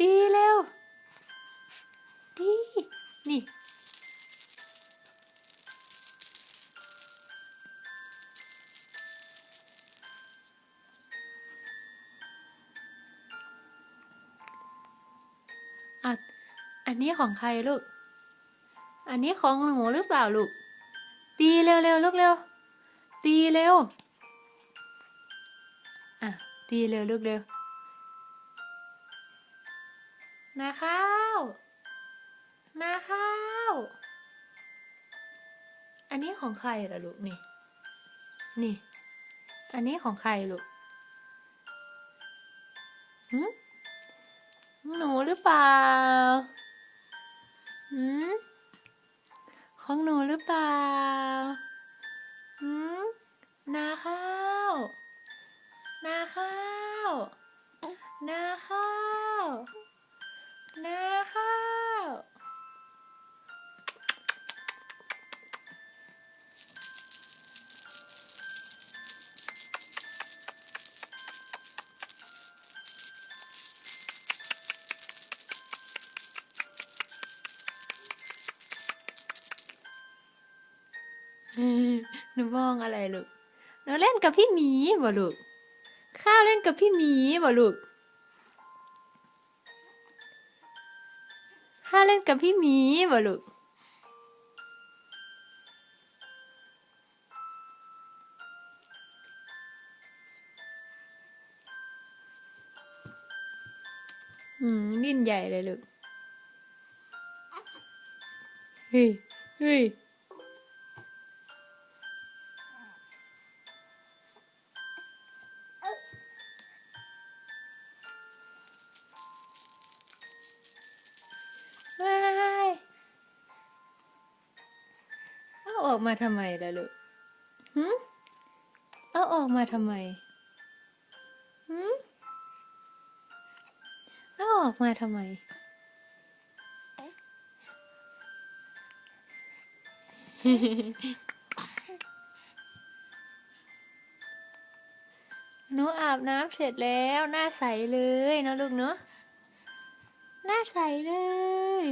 ดีเร็ว ดี นี่อะอันนี้ของใครลูก อันนี้ของหนูหรือเปล่าลูก ตีเร็วเร็วลูกเร็ว ตีเร็ว อะ ตีเร็วลูกเร็ว นาข้าวนาข้าว อันนี้ของใครล่ะลูกนี่ นี่ อันนี้ของใครลูกหืมหนูหรือเปล่าหืมของหนูหรือเปล่าหืมนาข้าวนาข้าวนาข้าว นาข้าวหนูมองอะไรลูกหนูเล่นกับพี่หมีบ่ลูก ข้าวเล่นกับพี่หมีบ่ลูก ข้าเล่นกับพี่หมีบ่ลูกอืมดิ้นใหญ่เลยลูกเฮ้ยเฮ้ย เอาออกมาทำไมล่ะลูกหืมเอาออกมาทำไมหืมเอาออกมาทำไม หนูอาบน้ำเสร็จแล้วหน้าใสเลยเนอะลูกเนาะหน้าใสเลย